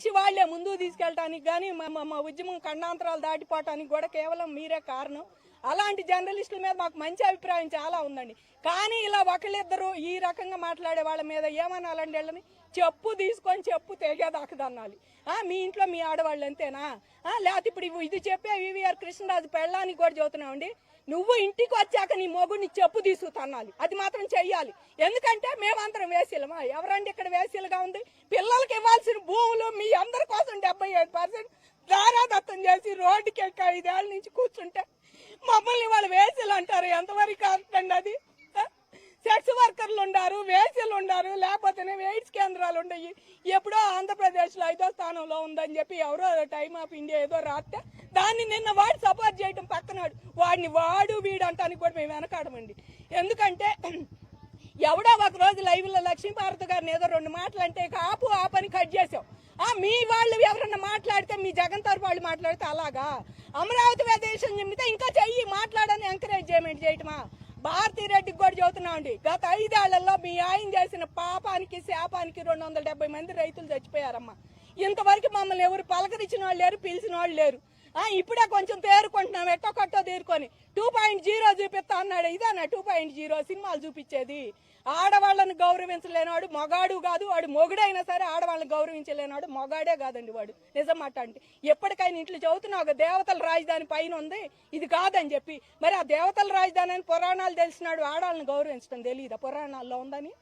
వచ్చి వాళ్ళే ముందుకు తీసుకెళ్ళటానికి కానీ మా మా- ఉద్యమం ఖండాంతరాలు దాటిపోవటానికి కూడా కేవలం మీరే కారణం. అలాంటి జర్నలిస్టుల మీద మాకు మంచి అభిప్రాయం చాలా ఉందండి. కానీ ఇలా ఒకళ్ళిద్దరు ఈ రకంగా మాట్లాడే వాళ్ళ మీద ఏమనాలండి వెళ్ళని? చెప్పు తీసుకొని చెప్పు తెగేదాకదన్నాలి ఆ, మీ ఇంట్లో మీ ఆడవాళ్ళు అంతేనా? లేకపోతే ఇప్పుడు ఇది చెప్పే వివిఆర్ కృష్ణరాజు పెళ్ళానికి కూడా చదువుతున్నామండి నువ్వు ఇంటికి వచ్చాక నీ మొగుడిని చెప్పు తీసుకు తన్నాలి. అది మాత్రం చెయ్యాలి. ఎందుకంటే మేమందరం వేసీలమా ఎవరండి ఇక్కడ వేసీలుగా ఉంది? ఐదేళ్ళ నుంచి కూర్చుంటే మమ్మల్ని వాళ్ళు వేసీలు అంటారు. ఎంతవరకు అంటండి అది? సెక్స్ వర్కర్లు ఉండారు వేసీలు ఉండారు లేకపోతేనే ఎయిడ్స్ కేంద్రాలు ఉండయి ఎప్పుడో ఆంధ్రప్రదేశ్లో ఐదో స్థానంలో ఉందని చెప్పి ఎవరో టైమ్ ఆఫ్ ఇండియా ఏదో రాస్తే దాన్ని నిన్న వాడు సపోర్ట్ చేయడం పక్కనాడు. వాడిని వాడు వీడు అంటానికి కూడా మేము వెనకాడమండి. ఎందుకంటే ఎవడో ఒక రోజు లైవ్లో లక్ష్మీభారతి గారిని ఏదో రెండు మాటలు అంటే ఆపు ఆపు ఆపని కట్ చేసావు. ఆ మీ వాళ్ళు ఎవరన్నా మాట్లాడితే మీ జగన్ తరపు వాళ్ళు మాట్లాడితే అలాగా? అమరావతి ప్రదేశం చెబితే ఇంకా చెయ్యి మాట్లాడని ఎంకరేజ్ చేయమని చేయటమా? భారతీ రెడ్డికి కూడా చెబుతున్నామండి గత ఐదేళ్ళలో మీ ఆయన చేసిన పాపానికి శాపానికి రెండు వందల డెబ్బై మంది రైతులు చచ్చిపోయారమ్మా. ఇంతవరకు మమ్మల్ని ఎవరు పలకరించిన వాళ్ళు లేరు పిలిచిన వాళ్ళు లేరు. ఇప్పుడే కొంచెం తేరుకుంటున్నాం ఎట్టో కొట్టో తేరుకొని. టూ పాయింట్ జీరో చూపిస్తా అన్నాడు. ఇదేనా టూ పాయింట్ జీరో సినిమాలు చూపించేది. ఆడవాళ్ళని గౌరవించలేనాడు మొగాడు కాదు వాడు మొగుడైనా సరే ఆడవాళ్ళని గౌరవించలేనాడు మొగాడే కాదండి వాడు. నిజం మాట అంటే. ఎప్పటికైనా ఇంట్లో చదువుతున్నా ఒక దేవతల రాజధాని పైన ఉంది ఇది కాదని చెప్పి. మరి ఆ దేవతల రాజధాని అని పురాణాలు తెలిసినాడు ఆడవాళ్ళని గౌరవించడం తెలియదా పురాణాల్లో ఉందని?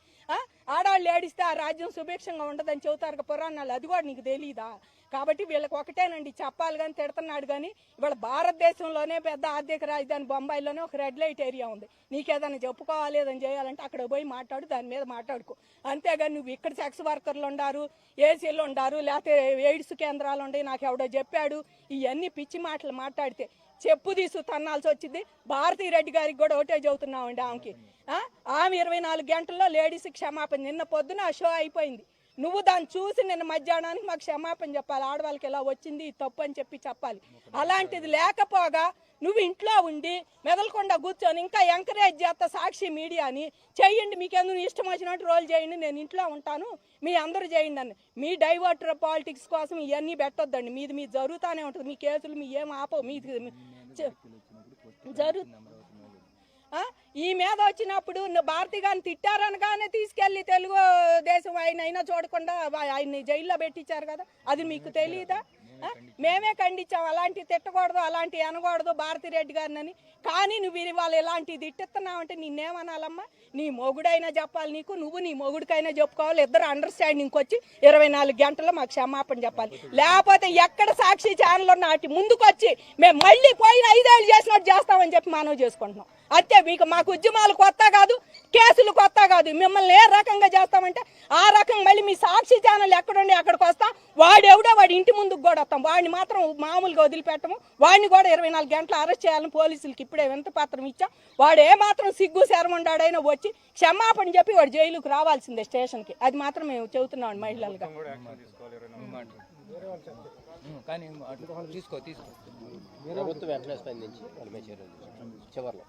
ఆడవాళ్ళు ఏడిస్తే ఆ రాజ్యం సుభిక్షంగా ఉండదని చెబుతారు పురాణాలు అది కూడా నీకు తెలియదా కాబట్టి వీళ్ళకి ఒకటేనండి చెప్పాలి కానీ తిడుతున్నాడు కానీ ఇవాళ భారతదేశంలోనే పెద్ద ఆర్థిక రాజధాని బొంబాయిలోనే ఒక రెడ్ లైట్ ఏరియా ఉంది. నీకేదైనా చెప్పుకోవాలి ఏదైనా చేయాలంటే అక్కడ పోయి మాట్లాడు దాని మీద మాట్లాడుకో. అంతేగాని నువ్వు ఇక్కడ సెక్స్ వర్కర్లు ఉండారు ఏసీలు ఉండారు లేకపోతే ఎయిడ్స్ కేంద్రాలు ఉండే నాకు ఎవడో చెప్పాడు ఇవన్నీ పిచ్చి మాటలు మాట్లాడితే చెప్పు తీసు తన్నాల్సి వచ్చింది. భారతీ రెడ్డి గారికి కూడా ఒకటే చెబుతున్నామండి ఆమెకి. ఆ? ఆమె ఇరవై నాలుగు గంటల్లో లేడీస్ క్షమాపణ. నిన్న పొద్దున ఆ షో అయిపోయింది. నువ్వు దాన్ని చూసి నిన్న మధ్యాహ్నానికి మాకు క్షమాపణ చెప్పాలి. ఆడవాళ్ళకి ఇలా వచ్చింది ఇది తప్పు అని చెప్పి చెప్పాలి. అలాంటిది లేకపోగా నువ్వు ఇంట్లో ఉండి మెదలకుండా కూర్చొని ఇంకా ఎంకరేజ్ చేస్తా సాక్షి మీడియాని. చెయ్యండి మీకు ఎందుకు ఇష్టం వచ్చినట్టు రోల్ చేయండి నేను ఇంట్లో ఉంటాను మీ అందరూ చేయండి అని. మీ డైవర్టర్ పాలిటిక్స్ కోసం ఇవన్నీ పెట్టొద్దండి. మీది మీ జరుగుతూనే ఉంటుంది. మీ కేసులు మీ ఏం ఆపవు. మీది చె- జరు ఆ? ఈ మీద వచ్చినప్పుడు భారతి గారిని తిట్టారనగానే తీసుకెళ్ళి తెలుగు దేశం ఆయన అయినా చూడకుండా ఆయన్ని జైల్లో పెట్టించారు కదా అది మీకు తెలియదా? మేమే ఖండించాం అలాంటి తిట్టకూడదు అలాంటి అనకూడదు భారతి రెడ్డి గారిని అని కానీ నువ్వు ఇవాళ ఇలాంటి తిట్టిస్తున్నావంటే నిన్నేమనాలమ్మా? నీ మొగుడైనా చెప్పాలి నీకు నువ్వు నీ మొగుడికైనా చెప్పుకోవాలి. ఇద్దరు అండర్స్టాండింగ్కి వచ్చి ఇరవై నాలుగు గంటల్లో మాకు క్షమాపణ చెప్పాలి. లేకపోతే ఎక్కడ సాక్షి ఛానల్ ఉన్న వాటి ముందుకొచ్చి మేము మళ్ళీ పోయిన ఐదేళ్ళు చేసినట్టు చేస్తామని చెప్పి మనవి చేసుకుంటున్నాం. అంతే మీకు మాకు ఉద్యమాలు కొత్త కాదు కేసులు కొత్త కాదు. మిమ్మల్ని ఏ రకంగా చేస్తామంటే ఆ రకం మళ్ళీ మీ సాక్షి ఛానల్ ఎక్కడుండి అక్కడికి వస్తాం వాడెవడో వాడి ఇంటి ముందుకు కూడా వస్తాం. వాడిని మాత్రం మామూలుగా వదిలిపెట్టము. వాడిని కూడా ఇరవై నాలుగు గంటలు అరెస్ట్ చేయాలని పోలీసులకి ఇప్పుడే వింత పత్రం ఇచ్చాం. వాడు ఏ మాత్రం సిగ్గు శరమండాడైనా వచ్చి క్షమాపణ చెప్పి వాడు జైలుకు రావాల్సిందే స్టేషన్కి. అది మాత్రం మేము చెబుతున్నాం మహిళలుగా. కానీ తీసుకో తీసుకో. ప్రభుత్వం వెంటనే స్పందించి వాళ్ళ.